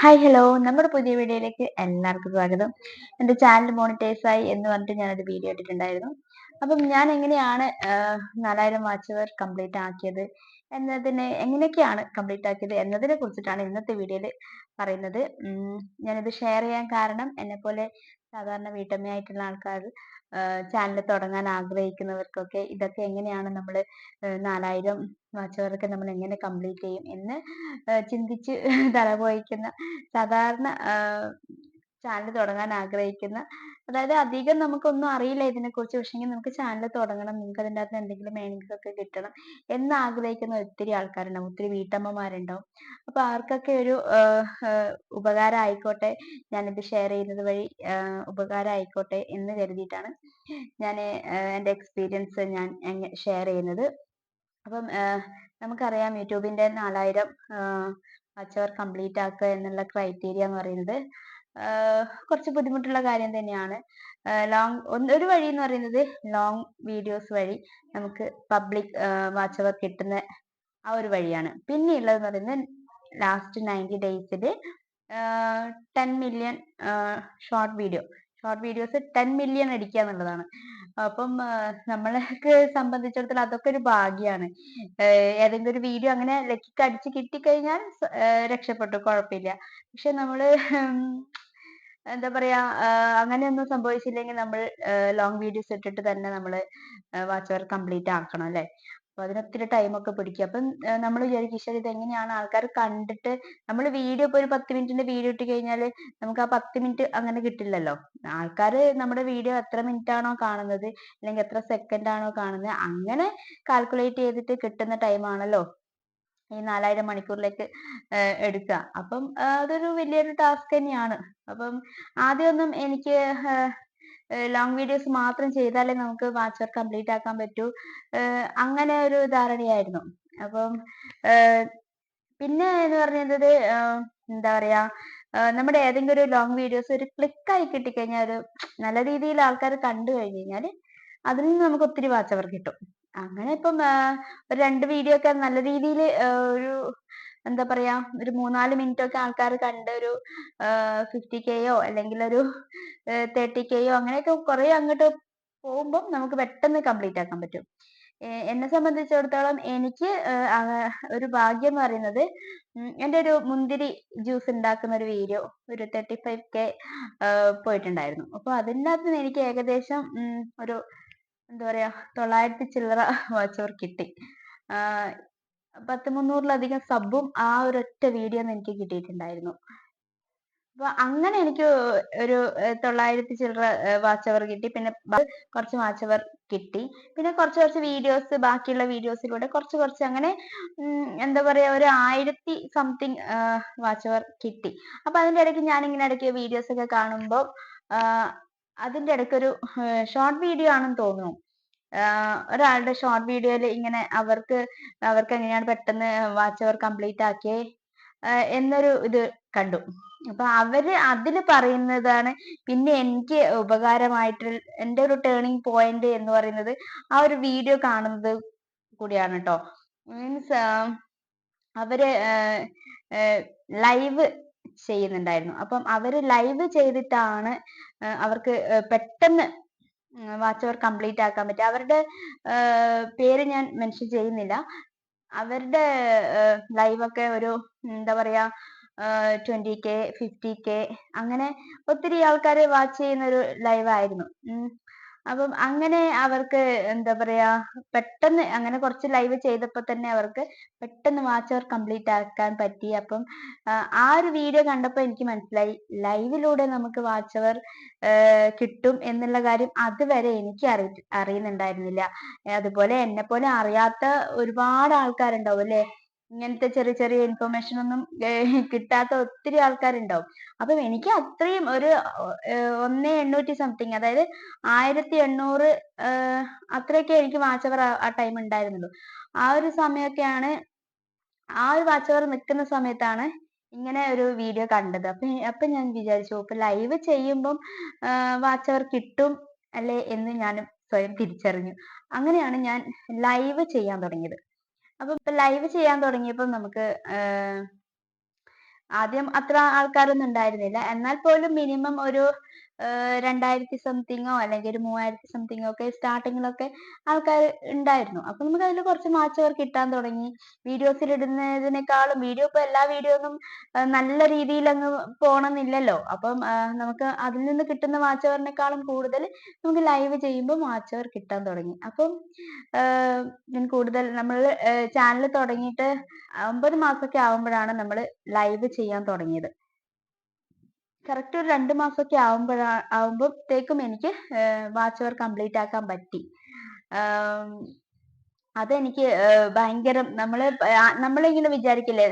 Hi hello നമ്മുടെ പുതിയ വീഡിയോയിലേക്ക് എല്ലാവർക്കും സ്വാഗതം. എന്റെ ചാനൽ മോണിറ്റൈസ് ആയി എന്ന് പറഞ്ഞിട്ട് ഞാനത് വീഡിയോ ഇട്ടിട്ടുണ്ടായിരുന്നു. അപ്പം ഞാൻ എങ്ങനെയാണ് നാലായിരം വാച്ച് അവർ കംപ്ലീറ്റ് ആക്കിയത് എന്നതിനെ എങ്ങനെയൊക്കെയാണ് കംപ്ലീറ്റ് ആക്കിയത് എന്നതിനെ കുറിച്ചിട്ടാണ് ഇന്നത്തെ വീഡിയോയിൽ പറയുന്നത്. ഞാനിത് ഷെയർ ചെയ്യാൻ കാരണം എന്നെ പോലെ സാധാരണ വീട്ടമ്മയായിട്ടുള്ള ആൾക്കാർ ചാനൽ തുടങ്ങാൻ ആഗ്രഹിക്കുന്നവർക്കൊക്കെ ഇതൊക്കെ എങ്ങനെയാണ് നമ്മൾ നാലായിരം വാച്ചവർക്ക് നമ്മൾ എങ്ങനെ കംപ്ലീറ്റ് ചെയ്യും എന്ന് ചിന്തിച്ച് തലപോയിക്കുന്ന സാധാരണ ചാനൽ തുടങ്ങാൻ ആഗ്രഹിക്കുന്ന അതായത് അധികം നമുക്കൊന്നും അറിയില്ല ഇതിനെ ഇതിനെക്കുറിച്ച്. പക്ഷെങ്കിൽ നമുക്ക് ചാനൽ തുടങ്ങണം. നിങ്ങൾക്ക് അതിന്റെ അകത്ത് എന്തെങ്കിലും ഏണിങ്സ് ഒക്കെ കിട്ടണം എന്ന് ആഗ്രഹിക്കുന്ന ഒത്തിരി ആൾക്കാരുണ്ടാവും. ഒത്തിരി വീട്ടമ്മമാരുണ്ടാവും. അപ്പൊ അവർക്കൊക്കെ ഒരു ഉപകാരം ആയിക്കോട്ടെ ഞാനിത് ഷെയർ ചെയ്യുന്നത് വഴി ഉപകാരം ആയിക്കോട്ടെ എന്ന് കരുതിയിട്ടാണ് ഞാൻ എന്റെ എക്സ്പീരിയൻസ് ഞാൻ ഷെയർ ചെയ്യുന്നത്. അപ്പം നമുക്കറിയാം യൂട്യൂബിന്റെ നാലായിരം വാച്ചവർ കംപ്ലീറ്റ് ആക്കുക എന്നുള്ള ക്രൈറ്റീരിയ എന്ന് പറയുന്നത് കുറച്ച് ബുദ്ധിമുട്ടുള്ള കാര്യം തന്നെയാണ്. ലോങ് ഒരു വഴി എന്ന് പറയുന്നത് ലോങ് വീഡിയോസ് വഴി നമുക്ക് പബ്ലിക് വാച്ച് അവർ കിട്ടുന്ന ആ ഒരു വഴിയാണ്. പിന്നെയുള്ളതെന്ന് പറയുന്നത് ലാസ്റ്റ് നയന്റി ഡേയ്സിൽ ten million short video short videos ten million അടിക്കുക എന്നുള്ളതാണ്. അപ്പം നമ്മൾക്ക് സംബന്ധിച്ചിടത്തോളം അതൊക്കെ ഒരു ഭാഗ്യമാണ് ഏതെങ്കിലും ഒരു വീഡിയോ അങ്ങനെ ലക്കിക്ക് അടിച്ച് കിട്ടിക്കഴിഞ്ഞാൽ രക്ഷപ്പെട്ടു. കുഴപ്പമില്ല. പക്ഷെ നമ്മൾ എന്താ പറയാ അങ്ങനെയൊന്നും സംഭവിച്ചില്ലെങ്കിൽ നമ്മൾ ലോങ് വീഡിയോസ് ഇട്ടിട്ട് തന്നെ നമ്മൾ വാച്ച് അവർ കംപ്ലീറ്റ് ആക്കണം അല്ലെ? അപ്പൊ അതിന് ഒത്തിരി ടൈം ഒക്കെ പിടിക്കും. അപ്പം നമ്മൾ വിചാരിക്കും ഈശ്വര ഇത് എങ്ങനെയാണ് ആൾക്കാർ കണ്ടിട്ട് നമ്മൾ വീഡിയോ ഇപ്പൊ ഒരു പത്ത് മിനിറ്റിന്റെ വീഡിയോ ഇട്ട് കഴിഞ്ഞാൽ നമുക്ക് ആ പത്ത് മിനിറ്റ് അങ്ങനെ കിട്ടില്ലല്ലോ. ആൾക്കാർ നമ്മുടെ വീഡിയോ എത്ര മിനിറ്റ് ആണോ കാണുന്നത് അല്ലെങ്കിൽ എത്ര സെക്കൻഡ് ആണോ കാണുന്നത് അങ്ങനെ കാൽക്കുലേറ്റ് ചെയ്തിട്ട് കിട്ടുന്ന ടൈം ആണല്ലോ. ഈ നാലായിരം മണിക്കൂറിലേക്ക് എടുക്കുക അപ്പം അതൊരു വലിയൊരു ടാസ്ക് തന്നെയാണ്. അപ്പം ആദ്യമൊന്നും എനിക്ക് ലോങ് വീഡിയോസ് മാത്രം ചെയ്താലേ നമുക്ക് വാച്ച് വർക്ക് കംപ്ലീറ്റ് ആക്കാൻ പറ്റൂ. അങ്ങനെ ഒരു ധാരണയായിരുന്നു. അപ്പം പിന്നെ എന്ന് പറഞ്ഞത് എന്താ പറയാ നമ്മുടെ ഏതെങ്കിലും ഒരു ലോങ് വീഡിയോസ് ഒരു ക്ലിക്ക് ആയി കിട്ടിക്കഴിഞ്ഞാൽ ഒരു നല്ല രീതിയിൽ ആൾക്കാർ കണ്ടു കഴിഞ്ഞു കഴിഞ്ഞാൽ അതിൽ നിന്ന് നമുക്ക് ഒത്തിരി വാച്ച് കിട്ടും. അങ്ങനെ ഇപ്പം ഒരു രണ്ട് വീഡിയോ ഒക്കെ നല്ല രീതിയിൽ ഒരു എന്താ പറയാ ഒരു മൂന്നാൽ മിനിറ്റ് ഒക്കെ ആൾക്കാർ കണ്ട് ഒരു കെയോ അല്ലെങ്കിൽ ഒരു തേർട്ടി കെയോ അങ്ങനെയൊക്കെ കുറെ അങ്ങോട്ട് പോകുമ്പം നമുക്ക് പെട്ടെന്ന് കംപ്ലീറ്റ് ആക്കാൻ പറ്റും. എന്നെ സംബന്ധിച്ചിടത്തോളം എനിക്ക് ഒരു ഭാഗ്യം എന്ന് പറയുന്നത് എന്റെ ഒരു മുന്തിരി ജ്യൂസ് ഉണ്ടാക്കുന്ന ഒരു വീഡിയോ ഒരു തേർട്ടി ഫൈവ് കെ പോയിട്ടുണ്ടായിരുന്നു. അപ്പോൾ അതിനകത്ത് എനിക്ക് ഏകദേശം ഒരു എന്താ പറയാ തൊള്ളായിരത്തി ചില്ലറ വാച്ചവർ കിട്ടി. പത്ത് മുന്നൂറിലധികം സബും ആ ഒരൊറ്റ വീഡിയോ എനിക്ക് കിട്ടിയിട്ടുണ്ടായിരുന്നു. അപ്പൊ അങ്ങനെ എനിക്ക് ഒരു തൊള്ളായിരത്തി ചില്ലറ വാച്ച് അവർ കിട്ടി. പിന്നെ കുറച്ച് വാച്ച് അവർ കിട്ടി. പിന്നെ കുറച്ച് കുറച്ച് വീഡിയോസ് ബാക്കിയുള്ള വീഡിയോസിലൂടെ കുറച്ച് കുറച്ച് അങ്ങനെ എന്താ പറയാ ഒരു ആയിരത്തി സംതിങ് വാച്ച് അവർ കിട്ടി. അപ്പൊ അതിന്റെ ഇടയ്ക്ക് ഞാൻ ഇങ്ങനെ ഇടയ്ക്ക് വീഡിയോസ് ഒക്കെ കാണുമ്പോൾ അതിന്റെ ഇടയ്ക്ക് ഒരു ഷോർട്ട് വീഡിയോ ആണെന്ന് തോന്നുന്നു. ഒരാളുടെ ഷോർട്ട് വീഡിയോയിൽ ഇങ്ങനെ അവർക്ക് അവർക്ക് എങ്ങനെയാണ് പെട്ടെന്ന് വാച്ച് അവർ കംപ്ലീറ്റ് ആക്കിയേ എന്നൊരു ഇത് കണ്ടു. അപ്പൊ അവർ അതിൽ പറയുന്നതാണ് പിന്നെ എനിക്ക് ഉപകാരമായിട്ട് എന്റെ ഒരു ടേണിംഗ് പോയിന്റ് എന്ന് പറയുന്നത് ആ ഒരു വീഡിയോ കാണുന്നത് കൂടിയാണ് കേട്ടോ മീൻസ് അവർ ലൈവ് ചെയ്യുന്നുണ്ടായിരുന്നു. അപ്പം അവർ ലൈവ് ചെയ്തിട്ടാണ് അവർക്ക് പെട്ടെന്ന് വാച്ച് അവർ കംപ്ലീറ്റ് ആക്കാൻ പറ്റുക അവരുടെ പേര് ഞാൻ മെൻഷൻ ചെയ്യുന്നില്ല. അവരുടെ ലൈവ് ഒക്കെ ഒരു എന്താ പറയാ ട്വന്റി കെ ഫിഫ്റ്റി കെ അങ്ങനെ ഒത്തിരി ആൾക്കാര് വാച്ച് ചെയ്യുന്ന ഒരു ലൈവ് ആയിരുന്നു. അപ്പം അങ്ങനെ അവർക്ക് എന്താ പറയാ പെട്ടെന്ന് അങ്ങനെ കുറച്ച് ലൈവ് ചെയ്തപ്പോ തന്നെ അവർക്ക് പെട്ടെന്ന് വാച്ച് അവർ കംപ്ലീറ്റ് ആക്കാൻ പറ്റി. അപ്പം ആ ഒരു വീഡിയോ കണ്ടപ്പോൾ എനിക്ക് മനസ്സിലായി ലൈവിലൂടെ നമുക്ക് വാച്ച് അവർ കിട്ടും എന്നുള്ള കാര്യം അതുവരെ എനിക്ക് അറി അറിയുന്നുണ്ടായിരുന്നില്ല. അതുപോലെ എന്നെ പോലെ അറിയാത്ത ഒരുപാട് ആൾക്കാരുണ്ടാവും അല്ലെ? ഇങ്ങനത്തെ ചെറിയ ചെറിയ ഇൻഫർമേഷൻ ഒന്നും കിട്ടാത്ത ഒത്തിരി ആൾക്കാരുണ്ടാവും. അപ്പം എനിക്ക് അത്രയും ഒരു ഒന്നേ എണ്ണൂറ്റി സംതിങ് അതായത് ആയിരത്തി എണ്ണൂറ് അത്രയൊക്കെ എനിക്ക് വാച്ചവർ ആ ടൈം ഉണ്ടായിരുന്നുള്ളൂ. ആ ഒരു സമയമൊക്കെയാണ് ആ ഒരു വാച്ച് അവർ നിൽക്കുന്ന സമയത്താണ് ഇങ്ങനെ ഒരു വീഡിയോ കണ്ടത്. അപ്പൊ അപ്പൊ ഞാൻ വിചാരിച്ചു ഇപ്പൊ ലൈവ് ചെയ്യുമ്പം വാച്ചവർ കിട്ടും അല്ലേ? എന്ന് ഞാൻ സ്വയം തിരിച്ചറിഞ്ഞു. അങ്ങനെയാണ് ഞാൻ ലൈവ് ചെയ്യാൻ തുടങ്ങിയത്. അപ്പൊ ഇപ്പൊ ലൈവ് ചെയ്യാൻ തുടങ്ങിയപ്പോൾ നമുക്ക് ആദ്യം അത്ര ആൾക്കാരൊന്നും ഉണ്ടായിരുന്നില്ല. എന്നാൽ പോലും മിനിമം ഒരു രണ്ടായിരത്തി സംതിങ്ങോ അല്ലെങ്കിൽ ഒരു മൂവായിരത്തി സംതിങ്ങോ ഒക്കെ സ്റ്റാർട്ടിങ്ങിലൊക്കെ ആൾക്കാർ ഉണ്ടായിരുന്നു. അപ്പൊ നമുക്ക് അതിൽ കുറച്ച് മാച്ചവർ കിട്ടാൻ തുടങ്ങി. വീഡിയോസിൽ ഇടുന്നതിനേക്കാളും വീഡിയോ ഇപ്പൊ എല്ലാ വീഡിയോ ഒന്നും നല്ല രീതിയിൽ അങ്ങ് പോണമെന്നില്ലല്ലോ അപ്പം നമുക്ക് അതിൽ നിന്ന് കിട്ടുന്ന വാച്ച് അവറിനേക്കാളും കൂടുതൽ നമുക്ക് ലൈവ് ചെയ്യുമ്പോൾ വാച്ചവർ കിട്ടാൻ തുടങ്ങി. അപ്പം ഞാൻ കൂടുതൽ നമ്മൾ ചാനൽ തുടങ്ങിയിട്ട് ഒമ്പത് മാസമൊക്കെ ആവുമ്പോഴാണ് നമ്മൾ ലൈവ് ചെയ്യാൻ തുടങ്ങിയത്. കറക്റ്റ് ഒരു രണ്ട് മാസമൊക്കെ ആവുമ്പോഴാ ആവുമ്പോഴത്തേക്കും എനിക്ക് വാച്ച് അവർ കംപ്ലീറ്റ് ആക്കാൻ പറ്റി. അതെനിക്ക് ഭയങ്കര നമ്മൾ നമ്മളിങ്ങനെ വിചാരിക്കില്ലേ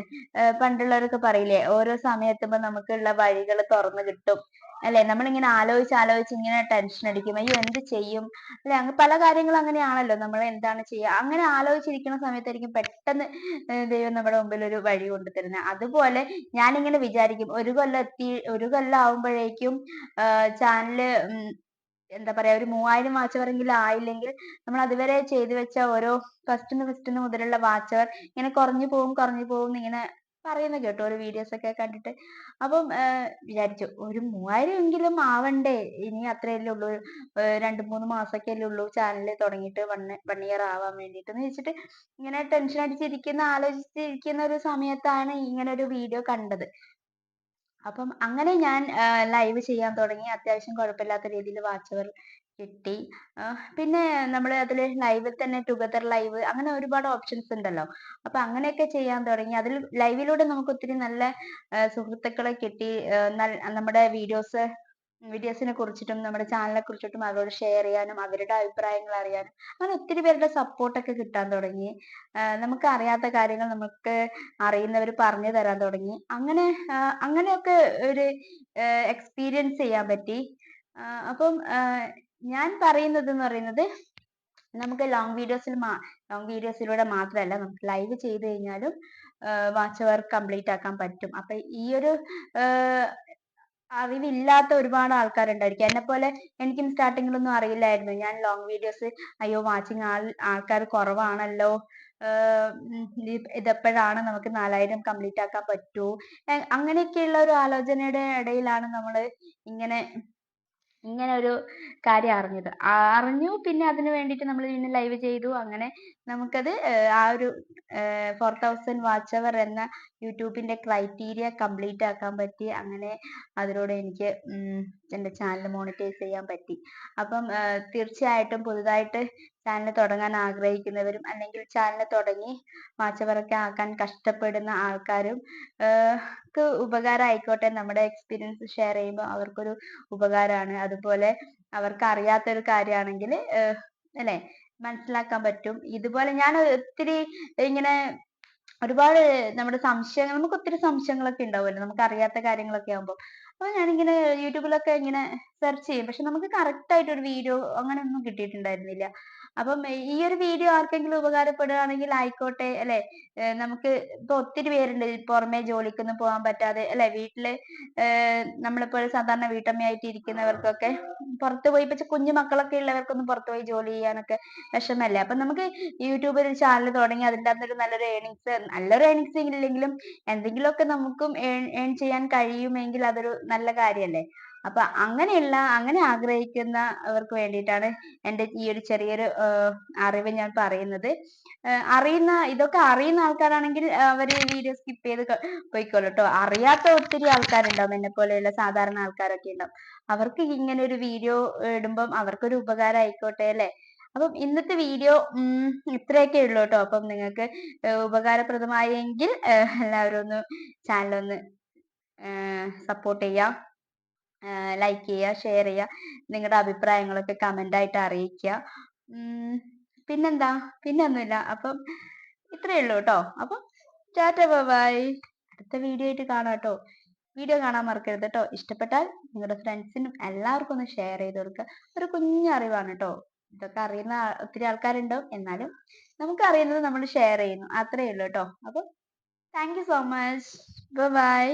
പണ്ടുള്ളവരൊക്കെ പറയില്ലേ ഓരോ സമയത്തുമ്പോ നമുക്കുള്ള വഴികൾ തുറന്നു കിട്ടും. അല്ലെ? നമ്മളിങ്ങനെ ആലോചിച്ച് ആലോചിച്ച് ഇങ്ങനെ ടെൻഷൻ അടിക്കും. അയ്യോ എന്ത് ചെയ്യും? അല്ലെ? അങ്ങ് പല കാര്യങ്ങളും അങ്ങനെയാണല്ലോ നമ്മൾ എന്താണ് ചെയ്യുക? അങ്ങനെ ആലോചിച്ചിരിക്കുന്ന സമയത്തായിരിക്കും പെട്ടെന്ന് ദൈവം നമ്മുടെ മുമ്പിൽ ഒരു വഴി കൊണ്ടുതരുന്നത്. അതുപോലെ ഞാനിങ്ങനെ വിചാരിക്കും ഒരു കൊല്ലം എത്തി ഒരു കൊല്ലം ആവുമ്പോഴേക്കും ചാനൽ എന്താ പറയാ ഒരു മൂവായിരം വാച്ച് അവറെങ്കിലും ആയില്ലെങ്കിൽ നമ്മൾ അതുവരെ ചെയ്തു വെച്ച ഓരോ ഫസ്റ്റ് ഫസ്റ്റ് മുതലുള്ള വാച്ചവർ ഇങ്ങനെ കുറഞ്ഞു പോകും കുറഞ്ഞു പോകും ഇങ്ങനെ പറയുന്ന കേട്ടോ ഓരോ വീഡിയോസ് ഒക്കെ കണ്ടിട്ട്. അപ്പം വിചാരിച്ചു ഒരു മൂവായിരം എങ്കിലും ആവണ്ടേ? ഇനി അത്രയല്ലേ ഉള്ളൂ രണ്ട് മൂന്ന് മാസമൊക്കെ അല്ലേ ഉള്ളൂ ചാനൽ തുടങ്ങിയിട്ട് വൺ വൺ ഇയർ ആവാൻ വേണ്ടിയിട്ട് എന്ന് വെച്ചിട്ട് ഇങ്ങനെ ടെൻഷൻ അടിച്ചിരിക്കുന്ന ആലോചിച്ചിരിക്കുന്ന ഒരു സമയത്താണ് ഇങ്ങനെ ഒരു വീഡിയോ കണ്ടത്. അപ്പം അങ്ങനെ ഞാൻ ലൈവ് ചെയ്യാൻ തുടങ്ങി. അത്യാവശ്യം കുഴപ്പമില്ലാത്ത രീതിയിൽ വാച്ച് കിട്ടി. പിന്നെ നമ്മൾ അതിൽ ലൈവിൽ തന്നെ ടുഗദർ ലൈവ് അങ്ങനെ ഒരുപാട് ഓപ്ഷൻസ് ഉണ്ടല്ലോ. അപ്പൊ അങ്ങനെയൊക്കെ ചെയ്യാൻ തുടങ്ങി. അതിൽ ലൈവിലൂടെ നമുക്ക് ഒത്തിരി നല്ല സുഹൃത്തുക്കളെ കിട്ടി. നമ്മുടെ വീഡിയോസ് വീഡിയോസിനെ കുറിച്ചിട്ടും നമ്മുടെ ചാനലിനെ കുറിച്ചിട്ടും അവരോട് ഷെയർ ചെയ്യാനും അവരുടെ അഭിപ്രായങ്ങൾ അറിയാനും അങ്ങനെ ഒത്തിരി പേരുടെ സപ്പോർട്ടൊക്കെ കിട്ടാൻ തുടങ്ങി. നമുക്ക് അറിയാത്ത കാര്യങ്ങൾ നമുക്ക് അറിയുന്നവർ പറഞ്ഞു തരാൻ തുടങ്ങി. അങ്ങനെ അങ്ങനെയൊക്കെ ഒരു എക്സ്പീരിയൻസ് ചെയ്യാൻ പറ്റി. അപ്പം ഞാൻ പറയുന്നത് എന്ന് പറയുന്നത് നമുക്ക് ലോങ് വീഡിയോസിൽ ലോങ് വീഡിയോസിലൂടെ മാത്രമല്ല നമുക്ക് ലൈവ് ചെയ്ത് കഴിഞ്ഞാലും വാച്ച് അവർ കംപ്ലീറ്റ് ആക്കാൻ പറ്റും. അപ്പൊ ഈ ഒരു അറിവില്ലാത്ത ഒരുപാട് ആൾക്കാരുണ്ടായിരിക്കും. എന്നെ പോലെ എനിക്കും സ്റ്റാർട്ടിങ്ങിലൊന്നും അറിയില്ലായിരുന്നു. ഞാൻ ലോങ് വീഡിയോസ് അയ്യോ വാച്ചിങ് ആൾ ആൾക്കാർ കുറവാണല്ലോ ഇതെപ്പോഴാണ് നമുക്ക് നാലായിരം കംപ്ലീറ്റ് ആക്കാൻ പറ്റൂ? അങ്ങനെയൊക്കെയുള്ള ഒരു ആലോചനയുടെ ഇടയിലാണ് നമ്മൾ ഇങ്ങനെ ഇങ്ങനെ ഒരു കാര്യം അറിഞ്ഞത്. അറിഞ്ഞു. പിന്നെ അതിന് വേണ്ടിയിട്ട് നമ്മൾ പിന്നെ ലൈവ് ചെയ്തു. അങ്ങനെ നമുക്കത് ആ ഒരു ഫോർ തൗസൻഡ് വാച്ച് അവർ എന്ന യൂട്യൂബിന്റെ ക്രൈറ്റീരിയ കംപ്ലീറ്റ് ആക്കാൻ പറ്റി. അങ്ങനെ അതിലൂടെ എനിക്ക് എന്റെ ചാനൽ മോണിറ്റൈസ് ചെയ്യാൻ പറ്റി. അപ്പം തീർച്ചയായിട്ടും പുതുതായിട്ട് ചാനൽ തുടങ്ങാൻ ആഗ്രഹിക്കുന്നവരും അല്ലെങ്കിൽ ചാനൽ തുടങ്ങി മാച്ചവറൊക്കെ ആക്കാൻ കഷ്ടപ്പെടുന്ന ആൾക്കാരും ഉപകാരം ആയിക്കോട്ടെ നമ്മുടെ എക്സ്പീരിയൻസ് ഷെയർ ചെയ്യുമ്പോൾ അവർക്കൊരു ഉപകാരമാണ്. അതുപോലെ അവർക്ക് അറിയാത്ത ഒരു കാര്യമാണെങ്കിൽ അല്ലെ? മനസ്സിലാക്കാൻ പറ്റും. ഇതുപോലെ ഞാൻ ഒത്തിരി ഇങ്ങനെ ഒരുപാട് നമ്മുടെ സംശയങ്ങൾ നമുക്ക് ഒത്തിരി സംശയങ്ങളൊക്കെ ഉണ്ടാവുമല്ലോ. നമുക്ക് അറിയാത്ത കാര്യങ്ങളൊക്കെ ആകുമ്പോൾ അപ്പൊ ഞാനിങ്ങനെ യൂട്യൂബിലൊക്കെ ഇങ്ങനെ സെർച്ച് ചെയ്യും. പക്ഷെ നമുക്ക് കറക്റ്റ് ആയിട്ട് ഒരു വീഡിയോ അങ്ങനെ ഒന്നും കിട്ടിയിട്ടുണ്ടായിരുന്നില്ല. അപ്പം ഈ ഒരു വീഡിയോ ആർക്കെങ്കിലും ഉപകാരപ്പെടുകയാണെങ്കിൽ ആയിക്കോട്ടെ അല്ലെ? നമുക്ക് ഇപ്പൊ ഒത്തിരി പേരുണ്ട്. പുറമെ ജോലിക്കൊന്നും പോകാൻ പറ്റാതെ അല്ലെ? വീട്ടിൽ നമ്മളിപ്പോൾ സാധാരണ വീട്ടമ്മയായിട്ട് ഇരിക്കുന്നവർക്കൊക്കെ പുറത്തു പോയി ഇപ്പൊ കുഞ്ഞു മക്കളൊക്കെ ഉള്ളവർക്കൊന്നും പുറത്തു പോയി ജോലി ചെയ്യാനൊക്കെ വിഷമല്ലേ അപ്പൊ നമുക്ക് യൂട്യൂബിൽ ഒരു ചാനൽ തുടങ്ങി അതിന്റെ അകത്തൊരു നല്ലൊരു ഏണിങ്സ് നല്ലൊരു ഏണിങ്സ് ഇല്ലെങ്കിലും എന്തെങ്കിലുമൊക്കെ നമുക്കും ഏൺ ചെയ്യാൻ കഴിയുമെങ്കിൽ അതൊരു നല്ല കാര്യല്ലേ അപ്പൊ അങ്ങനെയുള്ള അങ്ങനെ ആഗ്രഹിക്കുന്നവർക്ക് വേണ്ടിയിട്ടാണ് എന്റെ ഈ ഒരു ചെറിയൊരു അറിവ് ഞാൻ പറയുന്നത്. അറിയുന്ന ഇതൊക്കെ അറിയുന്ന ആൾക്കാരാണെങ്കിൽ അവർ വീഡിയോ സ്കിപ്പ് ചെയ്ത് പോയിക്കോളൂ കേട്ടോ അറിയാത്ത ഒത്തിരി ആൾക്കാരുണ്ടാവും എന്നെ പോലെയുള്ള സാധാരണ ആൾക്കാരൊക്കെ ഉണ്ടാവും. അവർക്ക് ഇങ്ങനെ ഒരു വീഡിയോ ഇടുമ്പം അവർക്കൊരു ഉപകാരം ആയിക്കോട്ടെ അല്ലെ? അപ്പം ഇന്നത്തെ വീഡിയോ ഇത്രയൊക്കെ ഉള്ളൂ കേട്ടോ അപ്പം നിങ്ങൾക്ക് ഉപകാരപ്രദമായെങ്കിൽ എല്ലാവരും ഒന്ന് ചാനൽ ഒന്ന് സപ്പോർട്ട് ചെയ്യുക ലൈക്ക് ചെയ്യുക ഷെയർ ചെയ്യുക നിങ്ങളുടെ അഭിപ്രായങ്ങളൊക്കെ കമന്റ് ആയിട്ട് അറിയിക്കുക. പിന്നെന്താ? പിന്നൊന്നുമില്ല. അപ്പം ഇത്രയേ ഉള്ളൂ കേട്ടോ അപ്പം ടാറ്റ ബൈ അടുത്ത വീഡിയോ ആയിട്ട് കാണാം കേട്ടോ വീഡിയോ കാണാൻ മറക്കരുത് കേട്ടോ ഇഷ്ടപ്പെട്ടാൽ നിങ്ങളുടെ ഫ്രണ്ട്സിനും എല്ലാവർക്കും ഒന്ന് ഷെയർ ചെയ്ത് കൊടുക്കുക. ഒരു കുഞ്ഞു അറിവാണ് കേട്ടോ ഇതൊക്കെ അറിയുന്ന ഒത്തിരി ആൾക്കാരുണ്ടാവും എന്നാലും നമുക്ക് അറിയുന്നത് നമ്മൾ ഷെയർ ചെയ്യുന്നു. അത്രയേ ഉള്ളൂ കേട്ടോ അപ്പം thank you so much bye